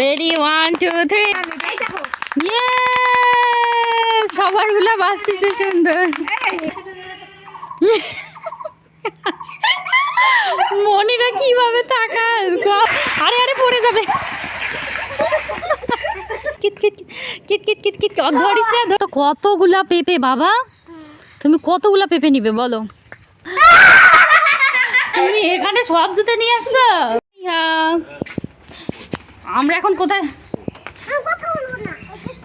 Ready one two three সবারগুলা বাঁচতেছে সুন্দর। মনিরা কীভাবে তাকায় আরে আরে পড়ে যাবে। কিট কিট কিট কিট কিট কিট ধরিস না কতগুলা পেঁপে বাবা? তুমি কতগুলা পেঁপে নিবে বলো? তুমি এখানে সব জুতে নিয়ে আসছো। আমরা এখন কোথায়?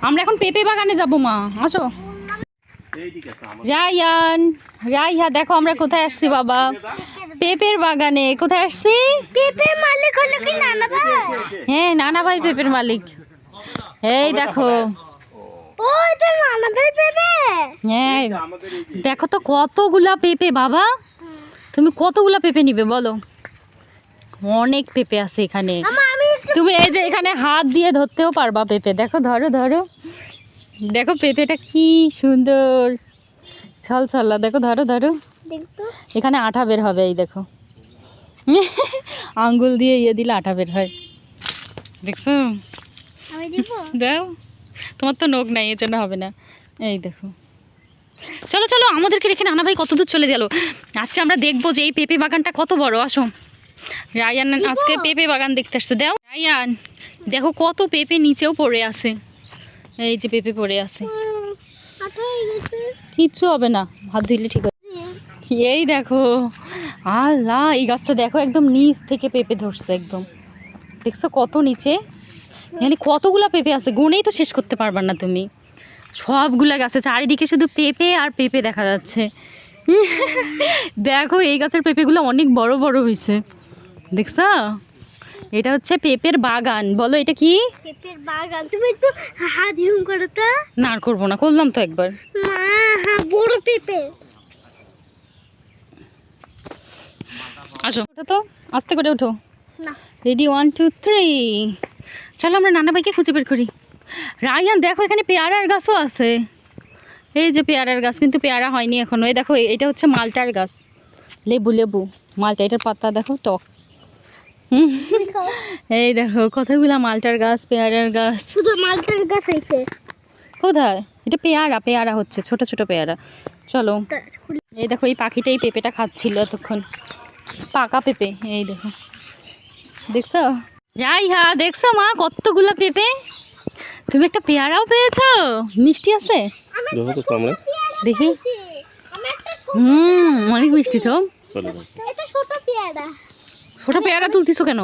আমরা এখন পেঁপে বাগানে যাব মা। আসো। রায়ান রাইহা দেখো আমরা কোথায় আসছি বাবা। পেঁপের বাগানে। কোথায় আসছি? পেঁপের মালিক হলো কি নানা ভাই? হ্যাঁ নানা ভাই পেঁপের মালিক। এই দেখো। হ্যাঁ দেখো তো কতগুলা পেঁপে বাবা। তুমি কতগুলা পেঁপে নিবে বলো? অনেক পেঁপে আছে এখানে। তুমি এই যে এখানে হাত দিয়ে ধরতেও পারবা পেঁপে। দেখো ধরো ধরো। দেখো পেঁপেটা কি সুন্দর। ছল ছল্লা দেখো ধরো ধরো। এখানে আঠা বের হবে এই দেখো। আঙ্গুল দিয়ে ইয়ে দিলে আঠা বের হয়। দেখছ? দাও। তোমার তো নখ নাই এর জন্য হবে না। এই দেখো। চলো চলো আমাদেরকে রেখে নানা ভাই কত দূর চলে গেল। আজকে আমরা দেখব যে এই পেঁপে বাগানটা কত বড়। আসো। রায়ান আজকে পেঁপে বাগান দেখতে আসছে। দাও। রায়ান দেখো কত পেঁপে নিচেও পড়ে আছে। এই যে পেঁপে পড়ে আছে। কিচ্ছু হবে না, হাত ধুইলে ঠিক হবে এই দেখো, আল্লাহ, এই গাছটা দেখো একদম নিচ থেকে পেঁপে ধরছে একদম। দেখছ কত নিচে? মানে কতগুলা পেঁপে আছে গুনেই তো শেষ করতে পারবা না তুমি। সবগুলা গাছে চারিদিকে শুধু পেঁপে আর পেঁপে দেখা যাচ্ছে। দেখো এই গাছের পেঁপেগুলো অনেক বড় বড় হয়েছে দেখছ? এটা হচ্ছে পেঁপের বাগান। বলো এটা কি? পেঁপের বাগান। তুমি একটু হাত হিম করো তো। না আর করব না করলাম তো একবার। মা হ্যাঁ বড় পেঁপে। আসো ওঠো তো আস্তে করে ওঠো। রেডি ওয়ান টু থ্রি চলো আমরা নানা ভাইকে খুঁজে বের করি। রায়ান দেখো এখানে পেয়ারার গাছও আছে। এই যে পেয়ারার গাছ কিন্তু পেয়ারা হয়নি এখনও। এই দেখো এটা হচ্ছে মালটার গাছ। লেবু লেবু। মালটা এটার পাতা দেখো টক। এই দেখো কতগুলা মালটার গাছ পেয়ারার গাছ। শুধু মালটার গাছ হয়েছে কোথায়? এটা পেয়ারা পেয়ারা হচ্ছে ছোট ছোট পেয়ারা। চলো। এই দেখো এই পাখিটা এই পেঁপেটা খাচ্ছিল এতক্ষণ। পাকা পেঁপে এই দেখো। দেখছ? যাই হা দেখছ মা কতগুলা পেঁপে? তুমি একটা পেয়ারাও পেয়েছ? মিষ্টি আছে? দেখো হুম অনেক মিষ্টি তো। এটা ছোট পেয়ারা। ছোট পেয়ারা তুলতিছো কেন?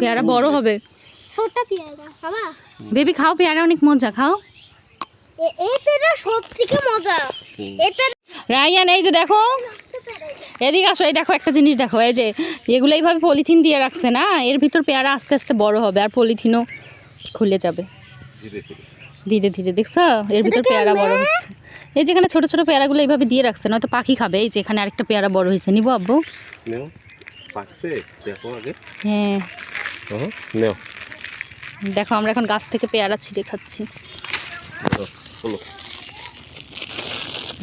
পেয়ারা বড় হবে। ছোট পেয়ারা বাবা বেবি খাও পেয়ারা অনেক মজা খাও। এই পেয়ারা সব মজা। হুম। রায়ান এই যে দেখো। এদিকে আসো এই দেখো একটা জিনিস দেখো এই যে এগুলো এইভাবে পলিথিন দিয়ে রাখছে না এর ভিতর পেয়ারা আস্তে আস্তে বড় হবে আর পলিথিনও খুলে যাবে। ধীরে ধীরে। ধীরে ধীরে দেখছ? এর ভিতর পেয়ারা বড় হচ্ছে। এই যেখানে ছোট ছোট পেয়ারাগুলো এইভাবে দিয়ে রাখছে নয়তো পাখি খাবে এই যে এখানে আরেকটা পেয়ারা বড় হয়েছে। নিবো আব্বু। নেও। পাকছে দেখো আগে। হ্যাঁ। নেও। দেখো আমরা এখন গাছ থেকে পেয়ারা ছিঁড়ে খাচ্ছি।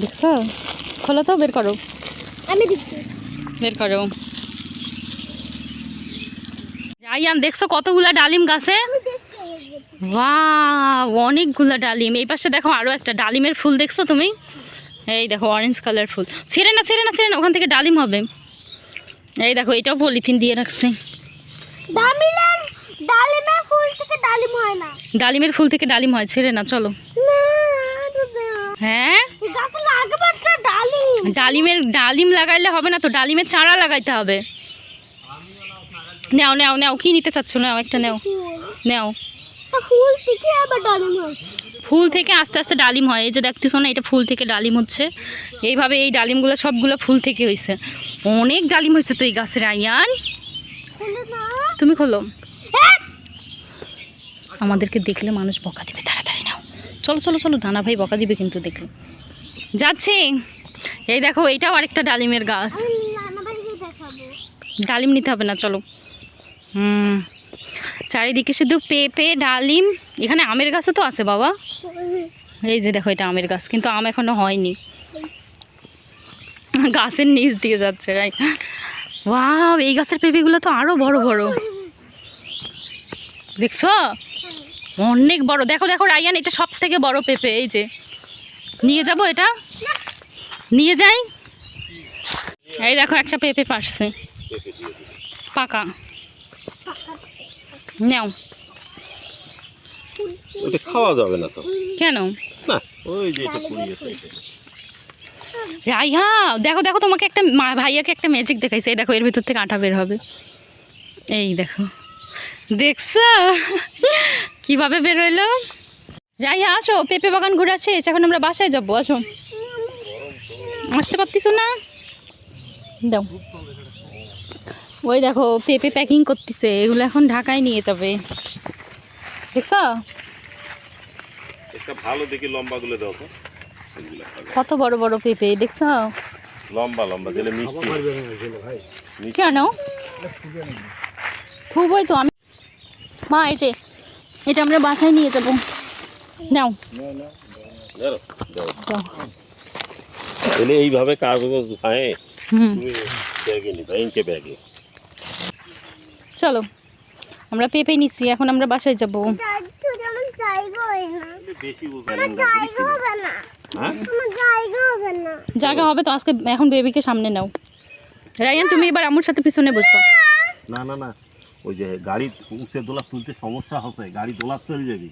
দেখছ? খোলো তো বের করো। আমি দিচ্ছি। বের করো। রায়ান দেখছ কতগুলা ডালিম গাছে? বা অনেকগুলা ডালিম। এই পাশে দেখো আরও একটা ডালিমের ফুল দেখছ তুমি? এই দেখো অরেঞ্জ কালার ফুল। ছেড়ে না ছেড়ে না ছেড়ে না ওখান থেকে ডালিম হবে। এই দেখো এটাও পলিথিন দিয়ে রাখছে। ডালিমের ফুল থেকে ডালিম হয় ছেড়ে না চলো। হ্যাঁ? ডালিমের ডালিম লাগাইলে হবে না তো ডালিমের চারা লাগাইতে হবে। নেও নেও নেও কি নিতে চাচ্ছ? নাও একটা নেও। নেও। ফুল থেকে আস্তে আস্তে ডালিম হয়। এই যে দেখতেছো না এটা ফুল থেকে ডালিম হচ্ছে। এইভাবে এই ডালিমগুলো সবগুলো ফুল থেকে হয়েছে অনেক ডালিম হয়েছে তো এই গাছের আইয়ান। ফুলে না। তুমি খোলো। আমাদেরকে দেখলে মানুষ বকা দিবে তাড়াতাড়ি নাও। চলো চলো চলো দানা ভাই বকা দিবে কিন্তু দেখলে যাচ্ছি। এই দেখো এইটাও আরেকটা ডালিমের গাছ। ডালিম নিতে হবে না চলো। হুম। চারিদিকে শুধু পেঁপে, ডালিম, এখানে আমের গাছও তো আছে বাবা। এই যে দেখো এটা আমের গাছ, কিন্তু আম এখনও হয়নি। গাছের নিচ দিয়ে যাচ্ছে রাই ওয়াও এই গাছের পেঁপেগুলো তো আরও বড় বড়। দেখছ? অনেক বড়। দেখো দেখো, রায়ান, এটা সব থেকে বড় পেঁপে, এই যে। নিয়ে যাব এটা? নিয়ে যাই? এই দেখো, একটা পেঁপে পারছে। পাকা। নাও। ওটা খাওয়া যাবে না তো। কেন? না ওই যে এটা পুড়িয়েছে। রাইহা দেখো দেখো তোমাকে একটা মা- ভাইয়াকে একটা ম্যাজিক দেখাইছে। এই দেখো এর ভিতর থেকে আটা বের হবে। এই দেখো। দেখছ? কীভাবে বের হইল? রাইহা আসো পেঁপে বাগান ঘুরে শেষ এখন আমরা বাসায় যাব আসো। আসতে পারতিস না? দাও। ওই দেখো পেঁপে প্যাকিং করতেছে এগুলো এখন ঢাকায় নিয়ে যাবে। দেখছ? একটা ভালো দেখি লম্বা গুলো দাও তো। কত বড় বড় পেঁপে দেখছ? লম্বা লম্বা দিলে মিষ্টি। কেন? থুবই তো আমি মা এই যে এটা আমরা বাসায় নিয়ে যাব। নাও। এইভাবে কাগজ খায় হুম। তুমি ব্যাগে নিবা ইনকে ব্যাগে। চলো আমরা পেঁপে নিচ্ছি এখন আমরা বাসায় যাব। জায়গা হয় জায়গা হবে না। হ্যাঁ? আমার জায়গা হবে না। জায়গা হবে তো আজকে এখন বেবিকে সামনে নাও। রায়ান তুমি এবার আমার সাথে পিছনে বসবো। না না না ওই যে গাড়ি উঁচে দোলা তুলতে সমস্যা হচ্ছে গাড়ি দোলা চলে যাবি।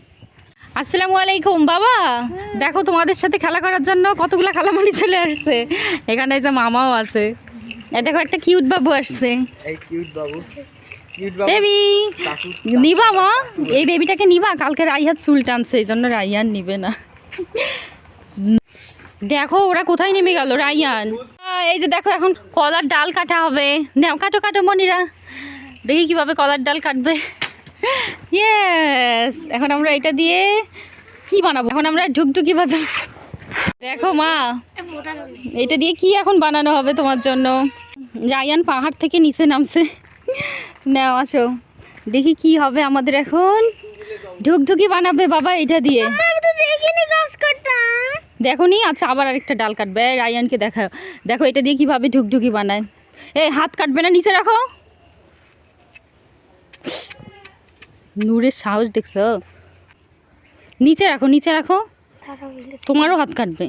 আসসালামু আলাইকুম বাবা। দেখো তোমাদের সাথে খেলা করার জন্য কতগুলো খেলামানি চলে আসছে। এখানে যে মামাও আছে। এই দেখো একটা কিউট বাবু আসছে। এই কিউট বাবু। বাবু। নিবা মা। এই বেবিটাকে নিবা। কালকে রাইহাত চুল টানছে এই জন্য রাইয়ান নিবে না। দেখো ওরা কোথায় নেমে গেল রাইয়ান এই যে দেখো এখন কলার ডাল কাটা হবে। নাও কাটো কাটো মনিরা। দেখি কীভাবে কলার ডাল কাটবে। ইয়েস এখন আমরা এটা দিয়ে কি বানাবো? এখন আমরা ঢুকঢুকি বাজাবো। দেখো মা এটা দিয়ে কি এখন বানানো হবে তোমার জন্য? রায়ান পাহাড় থেকে নিচে নামছে। নাও আসো। দেখি কি হবে আমাদের এখন। ঢুকঢুকি বানাবে বাবা এটা দিয়ে। দেখো নি আচ্ছা আবার আরেকটা ডাল কাটবে। রায়ানকে দেখা। দেখো এটা দিয়ে কীভাবে ঢুকঢুকি বানায়। এই হাত কাটবে না নিচে রাখো। নূরের সাহস দেখছ? নিচে রাখো নিচে রাখো। তোমারও হাত কাটবে।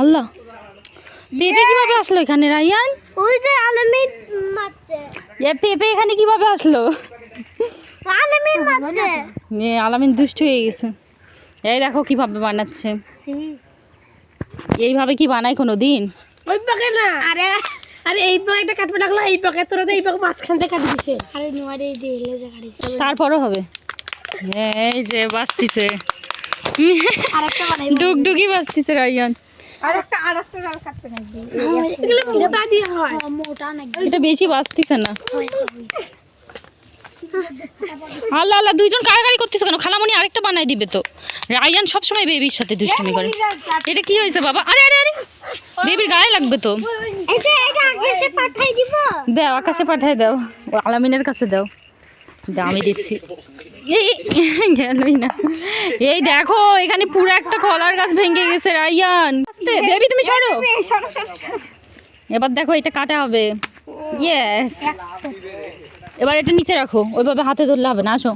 আল্লাহ। পেঁপে কীভাবে আসলো এখানে রায়ান? ওই যে আলমির মারছে। এ পেঁপে এখানে কীভাবে আসলো? আলমির মারছে। এ আলামিন দুষ্ট হয়ে গেছে। এই দেখো কীভাবে বানাচ্ছে। এইভাবে কি বানায় কোনো দিন ওই পাকে না। আরে। আরে এই পাকেটা কাটবে লাগল এই পাকে তোরা তো এই পাকে মাঝখান থেকে কাটি দিছে আরে নোয়ারে দিয়ে লেজা কাটি তারপরও হবে। এই যে বাঁচতিছে। আরেকটা বানাই। ডুগডুগি বাঁচতিছে রাইয়ান আরেকটা আরেকটা ডাল কাটতে লাগবে এগুলো মোটা দিয়ে হয়। মোটা নাকি? এটা বেশি বাঁচতিছে না। আল্লাহ আল্লাহ দুইজন কারাগারি করতেছে কেন? খালামণি আরেকটা বানাই দিবে তো। রায়ান সবসময় বেবির সাথে দুষ্টুমি করে। এটা কি হয়েছে বাবা? আরে আরে আরে! বেবির গায়ে লাগবে তো। এটা এটা আকাশে পাঠাই দাও আকাশে পাঠায় দাও। আলামিনের কাছে দাও। দাও, আমি দিচ্ছি এই গেলই না এই দেখো এখানে পুরো একটা কলার গাছ ভেঙে গেছে রাইয়ান আস্তে বেবি তুমি সরো এবার দেখো এটা কাটা হবে ইয়েস এবার এটা নিচে রাখো ওইভাবে হাতে ধরলে হবে না আসো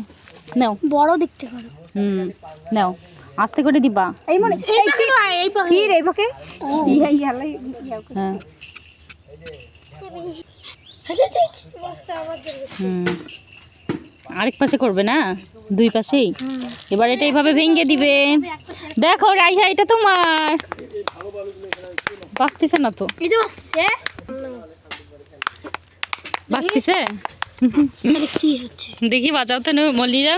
নাও বড় দেখতে পারো হুম নাও আস্তে করে দিবা এই মনে এই নয় এই কি রে পাকে ইয়া ইয়া লাই হ্যাঁ হুম আরেক পাশে করবে না? দুই পাশেই? এবার এটা এইভাবে ভেঙে দিবে। দেখো রাইহা এটা তোমার। বাঁচতেছে না তো। বাঁচতেছে। দেখি বাজাও তো না মল্লিরা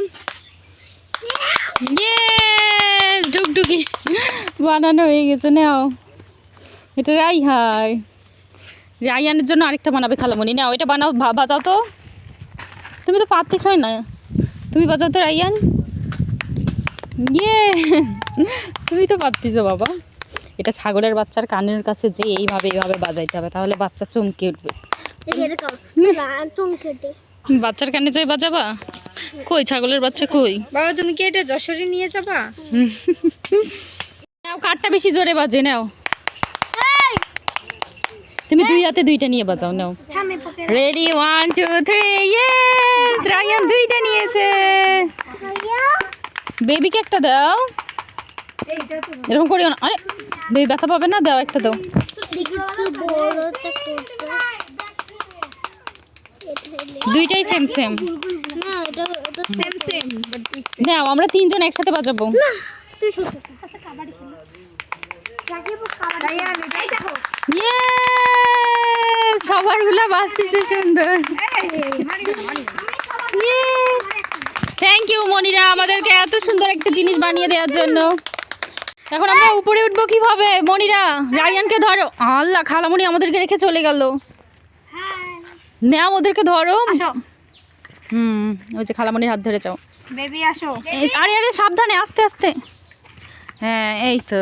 ইয়ে ডুগডুগি বানানো হয়ে গেছে নাও। এটা রাইহার। রাইয়ানের জন্য আরেকটা বানাবে খালামণি নাও এটা বানাও বাজাও তো। তুমি তো পারতেছ না। তুমি বাজাও তো রাইয়ান। ইয়ে তুমি তো পারতেছ বাবা। এটা ছাগলের বাচ্চার কানের কাছে যে এইভাবে এইভাবে বাজাইতে হবে তাহলে বাচ্চা চমকে উঠবে। বাচ্চার কানে যাই বাজাবা? কই ছাগলের বাচ্চা কই? বাবা তুমি কি এটা যশোরে নিয়ে যাবা? নাও কাঠটা বেশি জোরে বাজে নাও। তুমি দুই হাতে দুইটা নিয়ে বাজাও নাও। Ready one two three yes Rayan দুইটা নিয়েছে। বেবিকে একটা দাও। এরকম করিও না। আরে বেবি ব্যথা পাবে না? দাও একটা দাও। দুইটাই সেম সেম না এটা এটা সেম সেম নাও আমরা তিনজন একসাথে বাজাবো। না তুই ছোট আচ্ছা কাবাডি খেলো। রাখিব কাবাডি। এই দেখো। ইয়েস সবারগুলা বাজতেছে সুন্দর। থ্যাংক ইউ মনিরা আমাদেরকে এত সুন্দর একটা জিনিস বানিয়ে দেওয়ার জন্য। এখন আমরা উপরে উঠবো কীভাবে? মনিরা রায়ানকে ধরো। আল্লাহ খালামণি আমাদেরকে রেখে চলে গেল। নাও ওদেরকে ধরো। হুম ওই যে খালামণির হাত ধরে যাও। বেবি আসো। আরে আরে সাবধানে আস্তে আস্তে। হ্যাঁ এই তো।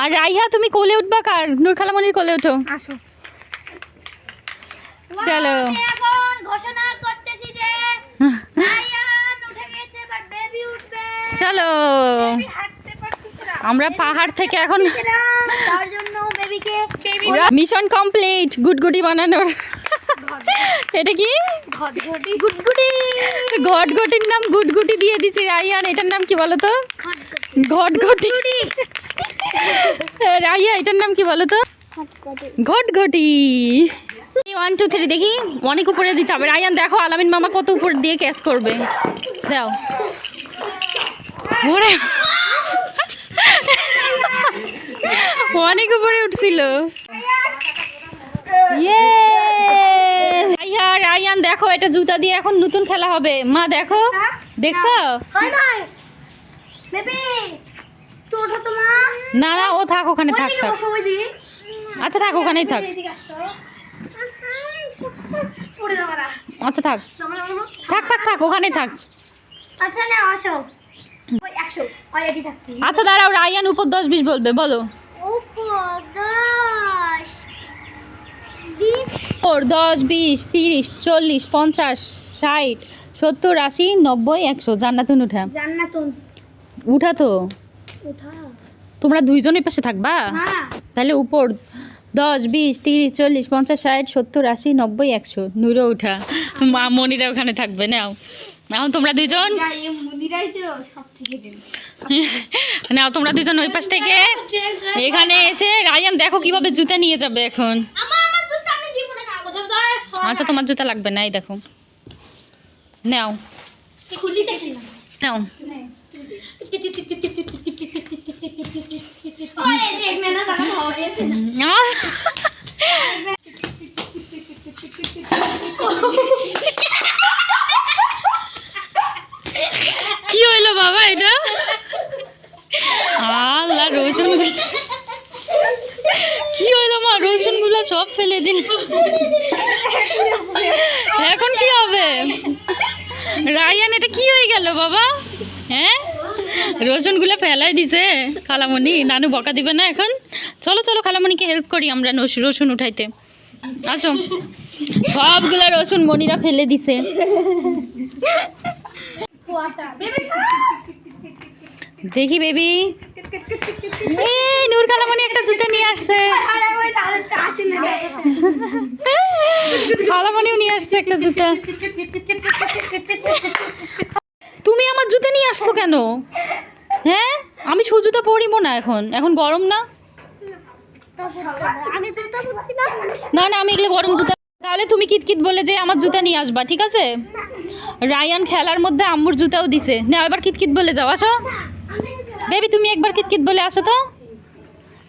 আর রাইহা তুমি কোলে উঠবা কার? নূর খালামণির কোলে উঠো। আসো। চলো। এখন ঘোষণা করতেছি যে রায়ান উঠে গেছে বাট বেবি উঠবে। চলো। আমরা পাহাড় থেকে এখন তার জন্য বেবিকে মিশন কমপ্লিট গুডগুডি বানানোর। এটা কি? গুডগুডি ঘটঘটির নাম গুডগুটি দিয়ে দিছি রাইয়ান এটার নাম কি বলো তো? ঘটঘটি রাইয়া এটার নাম কি বলো তো? ঘটঘটি ওয়ান টু থ্রি দেখি। অনেক উপরে দিতে হবে। রায়ান দেখো আলামিন মামা কত উপর দিয়ে ক্যাচ করবে। দাও। ওরে। অনেক উপরে উঠছিল। ইয়ে। রাইয়া রায়ান দেখো এটা জুতা দিয়ে এখন নতুন খেলা হবে। মা দেখো। দেখছ হয় নাই বেবি তো ওঠো তো মা না না ও থাক ওখানে থাক থাক। আচ্ছা থাক ওখানেই থাক। আচ্ছা থাক। থাক থাক থাক ওখানেই থাক। আচ্ছা না আসো। আচ্ছা দাঁড়াও রায়ান উপর দশ বিশ বলবে বলো। উপর দশ বিশ। দশ বিশ তিরিশ চল্লিশ পঞ্চাশ ষাট সত্তর আশি নব্বই একশো। জান্নাতুন উঠা। জান্নাতুন। উঠা তো। তোমরা দুইজনের পাশে থাকবা? হ্যাঁ। তাহলে উপর দশ বিশ তিরিশ চল্লিশ পঞ্চাশ ষাট সত্তর আশি নব্বই একশো। নুরো উঠা। মা মনিরা ওখানে থাকবে নাও। এখন তোমরা দুইজন। দিন নাও তোমরা দুজন ওই পাশ থেকে। এখানে এসে রায়ান দেখো কীভাবে জুতা নিয়ে যাবে এখন। আচ্ছা তোমার জুতা লাগবে না এই দেখো। নাও। নাও। কি হইল বাবা এটা? আল্লাহ রসুন কি হইল মা? রসুনগুলা সব ফেলে দিল। এখন কি হবে? রায়ান, এটা কি হয়ে গেল বাবা? হ্যাঁ? রসুনগুলা ফেলাই দিছে খালামণি নানু বকা দিবে না এখন। চলো চলো খালামণিকে হেল্প করি আমরা রসুন উঠাইতে। আসো। সবগুলা রসুন মনিরা ফেলে দিছে। দেখি বেবি। এই, নূর খালামণি একটা জুতো নিয়ে আসছে। খালামণিও নিয়ে আসছে একটা জুতো। তুমি আমার জুতো নিয়ে আসছো কেন? হ্যাঁ? আমি সু জুতো পরিব না এখন। এখন গরম না? না। না আমি এগুলো গরম জুতা তাহলে তুমি কিতকিত বলে যে আমার জুতা নিয়ে আসবা ঠিক আছে? রায়ান খেলার মধ্যে আম্মুর জুতাও দিছে। না এবার কিতকিত বলে যাও আসো। বেবি তুমি একবার কিতকিত বলে আসো তো।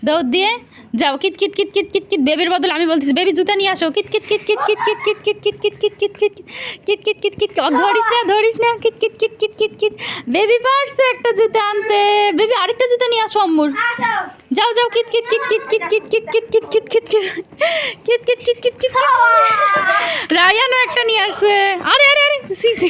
দৌড় দিয়ে। যাও কিত কিত কিত কিত কিত কিত বেবির বদল আমি বলতেছি বেবি জুতা নিয়ে আসো কিত কিত কিত কিত কিত কিত কিত কিত কিত কিত কিত কিত কিত কিত কিত কিত কিত ধরিস না ধরিস না কিত কিত কিত কিত কিত কিত বেবি পারছে একটা জুতা আনতে বেবি আরেকটা জুতা নিয়ে আসো আম্মুর যাও যাও কিত কিত কিত কিত কিত কিত কিত কিত কিত কিত কিত কিত কিত কিত কিত কিত রায়ানও একটা নিয়ে আসছে আরে আরে আরে সি সি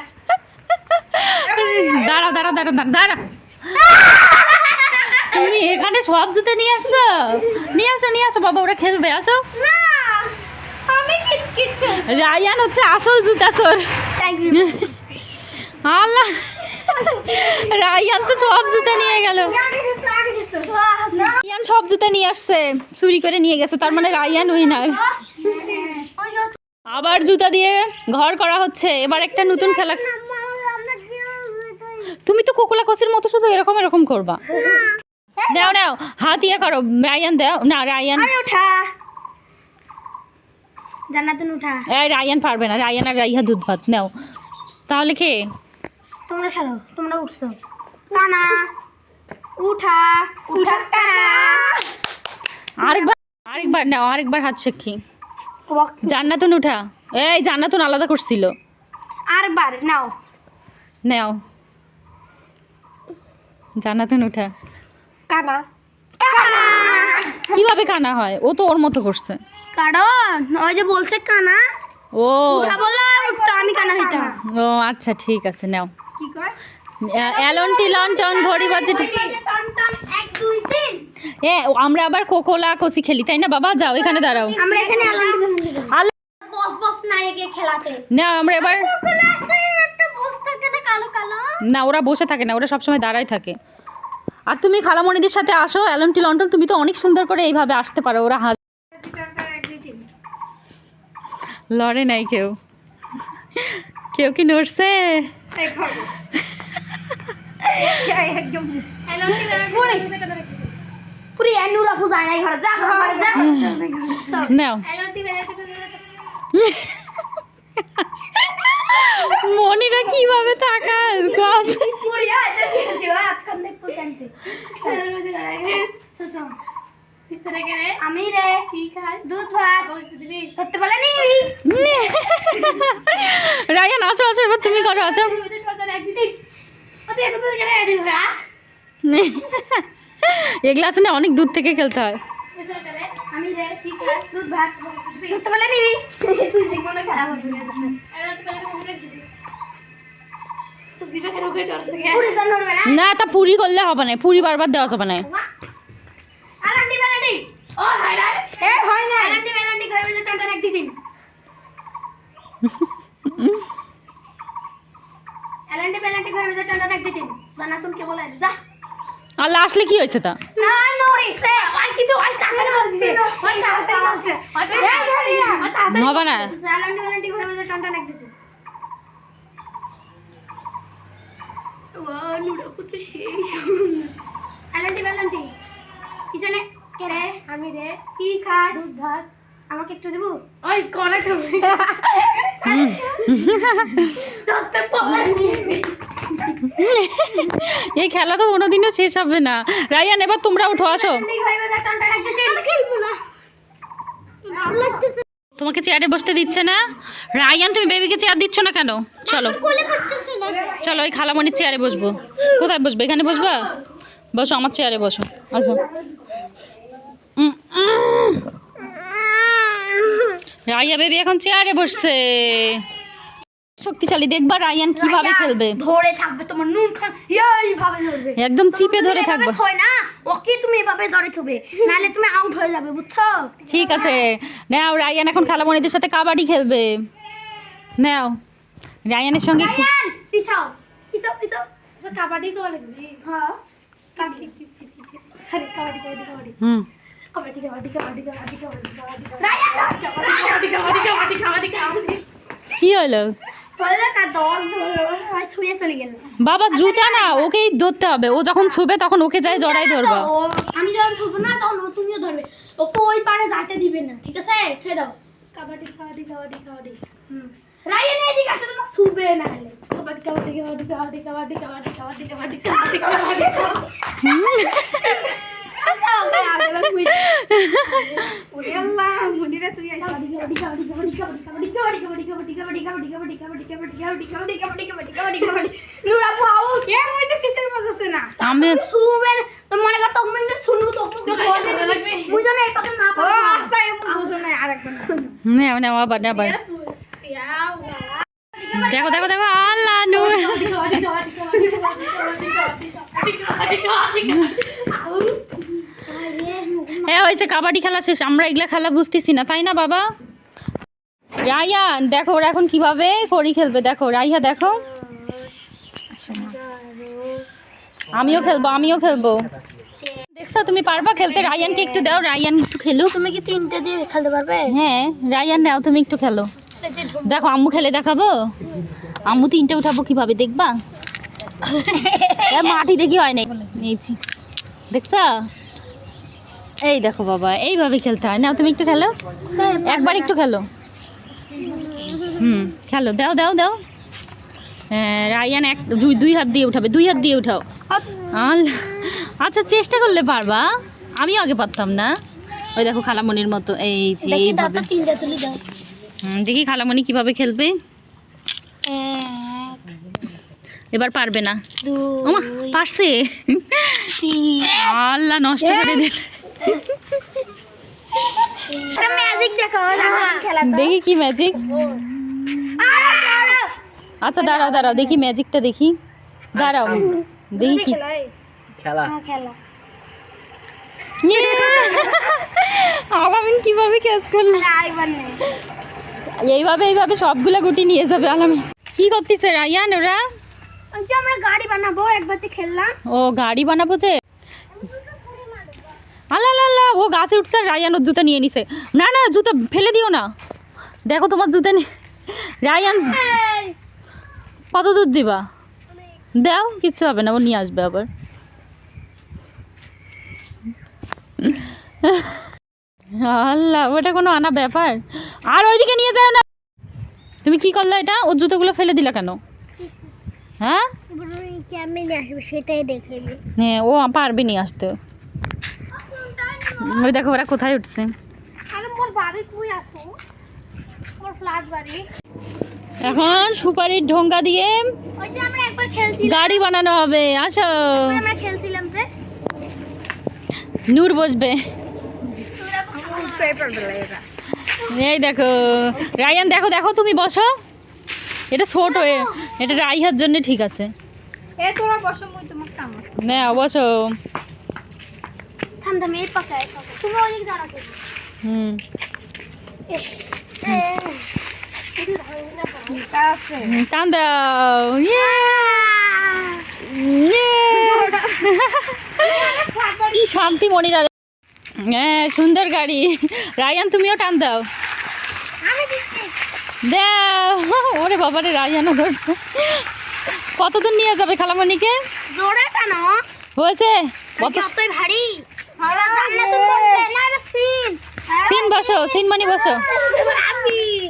দাঁড়া দাঁড়া দাঁড়া দাঁড়া দাঁড়া। তুমি এখানে সব জুতো নিয়ে আসছো? নিয়ে আসো নিয়ে আসো বাবা ওরা খেলবে আসো। রায়ান হচ্ছে আসল জুতা চোর আল্লাহ। রায়ান তো সব জুতা নিয়ে গেল। রায়ান সব জুতা নিয়ে আসছে চুরি করে নিয়ে গেছে তার মানে রায়ান উইনার আবার জুতা দিয়ে ঘর করা হচ্ছে এবার একটা নতুন খেলা তুমি তো কোকোলা কষির মতো শুধু এরকম এরকম করবা। দাও নাও হাত ইয়ে করো। রায়ান দাও। না রায়ান। উঠা। জান্নাতুন উঠা। এই রায়ান পারবে না। রায়ান আর রাইহা দুধ ভাত। নাও। তাহলে কে তোমরা ছাড়ো তোমরা উঠছো। কানা উঠা। উঠা। কানা আরেকবার আরেকবার নাও আরেকবার হাত শেখি। জান্নাতুন উঠা। এই জান্নাতুন আলাদা করছিল। আরবার নাও। নাও। জান্নাতুন উঠা। কানা। কীভাবে কানা হয়? ও তো ওর মতো করছে। কারণ ওই যে বলছে কানা। ও। আমি কানা হইতাম। ও আচ্ছা ঠিক আছে নাও। কয়? লন্টন ঘড়ি বাজে এ আমরা আবার কোকোলা কষি খেলি তাই না বাবা? যাও এখানে দাঁড়াও। আমরা এখানে বস বস নায়কে খেলাতে। না আমরা এবার না ওরা বসে থাকে না ওরা সবসময় দাঁড়াই থাকে। আর তুমি খালামণিদের সাথে আসো অ্যালনটি লন্ডন তুমি তো অনেক সুন্দর করে এইভাবে আসতে পারো ওরা হাস লড়ে নাই কেউ। কেউ কি নড়ছে? নাও মনিরা কীভাবে তাকায় ক্লাস পুরি আছে কি আজকাল দেখতে আমি রে কি খাই দুধ ভাত। করতে বলে নি। রায়ান আসো আসো এবার তুমি করো আসো এগুলো আসলে অনেক দূর থেকে খেলতে হয়। আমি রে ঠিক দুধ ভাত। করতে বলে নিবি তুই জীবনে খারাপ হবে পুরি জান ধরবে না তা পুরি করলে হবে না পুরি বারবার দেওয়া যাবে না আসলে কি হয়েছে তা হবে না রে আমি রে কি দুধ আমাকে একটু ওই এই খেলা তো কোনোদিনও শেষ হবে না। রায়ান এবার তোমরা উঠো, আসো। তোমাকে চেয়ারে বসতে দিচ্ছে না? রায়ান তুমি বেবিকে চেয়ার দিচ্ছ না কেন? চলো। চলো ওই খালামণির চেয়ারে বসবো। কোথায় বসবো? এখানে বসবা? বসো আমার চেয়ারে বসো। আসো। রাইয়া বেবি এখন চেয়ারে বসছে। শক্তিশালী দেখবা রায়ান কীভাবে খেলবে ধরে থাকবে তোমার নুন খান এইভাবে ধরবে একদম চিপে ধরে থাকবে হয় না ওকে তুমি এভাবে ধরে থবে নাহলে তুমি আউট হয়ে যাবে বুঝছ ঠিক আছে নাও রায়ান এখন খালামণিদের সাথে কাবাডি খেলবে নাও রায়ানের সঙ্গে রায়ান পিছাও পিছাও পিছাও কাবাডি তো লাগবে হ্যাঁ কাবাডি সরি কাবাডি কাবাডি কাবাডি হুম কাবাডি কাবাডি কাবাডি কাবাডি কাবাডি কাবাডি রায়ান কাবাডি কাবাডি কাবাডি কাবাডি কাবাডি কি হলো হয় বাবা জুতা না ওকেই ধরতে হবে ও যখন ছুবে তখন ওকে যাই জড়াই ধরবা আমি যখন ধরবো না তখন ও তুমিও ধরবে ওকে ওই পারে যাইতে দিবে না ঠিক আছে ছেড়ে দাও কাবাডি কাবাডি কাবাডি কাবাডি হুম রায়ান এদিকে আসে তো ছুবে না হলে কাবাডি কাবাডি কাবাডি কাবাডি কাবাডি কাবাডি কাবাডি কাবাডি কাবাডি কাবাডি আচ্ছা আমি শুবেন তো মনে কর তখন দেখো দেখো দেখো আল্লাহ হ্যাঁ কাবাডি খেলা শেষ আমরা এগুলা খেলা বুঝতেছি না তাই না বাবা? রায়ান দেখো ওরা এখন কীভাবে করি খেলবে দেখো রাইহা দেখো। আমিও খেলব আমিও খেলব। দেখছ তুমি পারবা খেলতে? রায়ানকে একটু দাও রায়ান একটু খেলুক। তুমি কি তিনটে দিয়ে খেলতে পারবে? হ্যাঁ রায়ান নাও তুমি একটু খেলো। দেখো আম্মু খেলে দেখাবো? আম্মু তিনটে উঠাবো কীভাবে দেখবা? মাটি দেখি হয় নাই। নিয়েছি দেখছা? এই দেখো বাবা এইভাবে খেলতে হয়। না তুমি একটু খেলো। একবার একটু খেলো। হুম খেলো। দাও দাও দাও। হ্যাঁ রায়ান এক দুই দুই হাত দিয়ে উঠাবে। দুই হাত দিয়ে উঠাও। আচ্ছা চেষ্টা করলে পারবা। আমিও আগে পারতাম না। ওই দেখো খালামণির মতো। এই যে দেখি দাও এইভাবে। তুলে দাও। হুম, দেখি খালামণি কীভাবে খেলবে। এবার পারবে না। পারছে। আল্লাহ নষ্ট করে দিল। দেখো কি ম্যাজিক আচ্ছা দাঁড়াও দাঁড়াও দেখি ম্যাজিকটা দেখি। দাঁড়াও দেখি কি খেলা। খেলা। ইয়ে! আলামিন কীভাবে ক্যাচ করল এইভাবে এইভাবে সবগুলা গুটি নিয়ে যাবে আলামিন কি করতেছে রায়ান ওরা? আমরা গাড়ি বানাবো একবার খেললাম। ও গাড়ি বানাবো যে? আল্লাহ আল্লাহ, ও গাছে উঠছে আর রায়ান ওর জুতা নিয়ে নিছে। না না জুতা ফেলে দিও না। দেখো তোমার জুতা নি রায়ান কত দূর দিবা? দাও কিছু হবে না ও নিয়ে আসবে আবার। আল্লাহ ওটা কোনো আনা ব্যাপার? আর ওইদিকে নিয়ে যাও না। তুমি কি করলে এটা? ওর জুতোগুলো ফেলে দিলা কেন? হ্যাঁ? কেমন আসবে সেটাই দেখে হ্যাঁ ও পারবে নিয়ে আসতে। ওই দেখো ওরা কোথায় উঠছে? এখন সুপারির ঢোঙ্গা দিয়ে গাড়ি বানানো হবে আসো। নূর বসবে। এই দেখো রায়ান দেখো দেখো তুমি বসো। এটা ছোট এটা রাইহার জন্য ঠিক আছে। না বসো। তুমি হুম। টান দাও। ইয়ে। Yes! কি শান্তি মনিরা হ্যাঁ সুন্দর গাড়ি। রায়ান তুমিও টান দাও। দাও। ওরে বাবারে রায়ানও ধরছে। কতদূর নিয়ে যাবে খালামণিকে? জোরে টানো। হয়েছে। কত যতই ভারী। সিন। বসো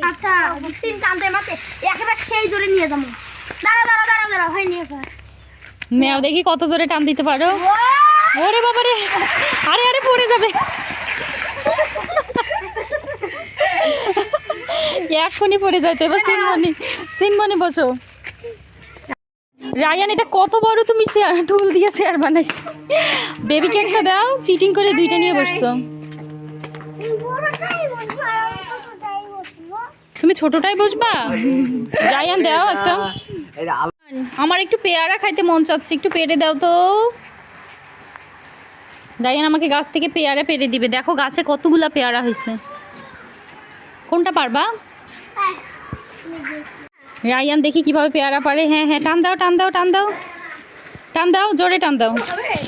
আচ্ছা সিন টানতে মাতে একেবারে সেই জোরে নিয়ে যাব। দাঁড়া দাঁড়া দাঁড়া দাঁড়া ভাই নিয়ে নেও দেখি কত জোরে টান দিতে পারো। ওরে বাবারে। আরে আরে পড়ে যাবে। এক্ষুনি পড়ে যাইতে। এবার সিনমণি সিনমণি বসো। রায়ান, এটা কত বড় তুমি চেয়ার টুল দিয়ে চেয়ার বানাইছো? বেবিকে একটা দাও চিটিং করে দুইটা নিয়ে বসছো। তুমি ছোটটাই বসবা? রায়ান, দাও একটা। আমার একটু পেয়ারা খাইতে মন চাচ্ছে, একটু পেরে দাও তো। রায়ান আমাকে গাছ থেকে পেয়ারা পেরে দিবে। দেখো গাছে কতগুলা পেয়ারা হয়েছে কোনটা পারবা? রায়ান দেখি কীভাবে পেয়ারা পারে। হ্যাঁ হ্যাঁ টান দাও টান দাও টান দাও। টান দাও জোরে টান দাও।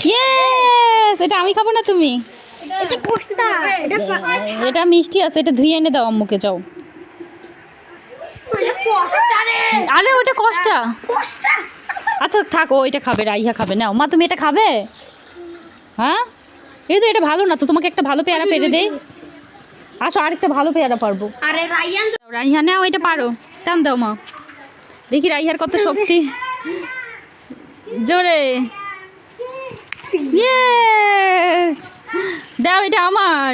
ইয়েস এটা আমি খাব না তুমি? এটা মিষ্টি আছে এটা ধুয়ে এনে দাও আম্মুকে যাও। আরে ওটা কষ্টা। আচ্ছা থাকো এটা খাবে রাইহা খাবে। নাও মা তুমি এটা খাবে? হ্যাঁ? এই তো এটা ভালো না তো তোমাকে একটা ভালো পেয়ারা পেরে দেই। আসো আরেকটা ভালো পেয়ারা পারব। আরে রায়ান রাইহা নাও এটা পারো। টান দাও মা। দেখি রাইহার কত শক্তি। জোরে। দাও এটা আমার।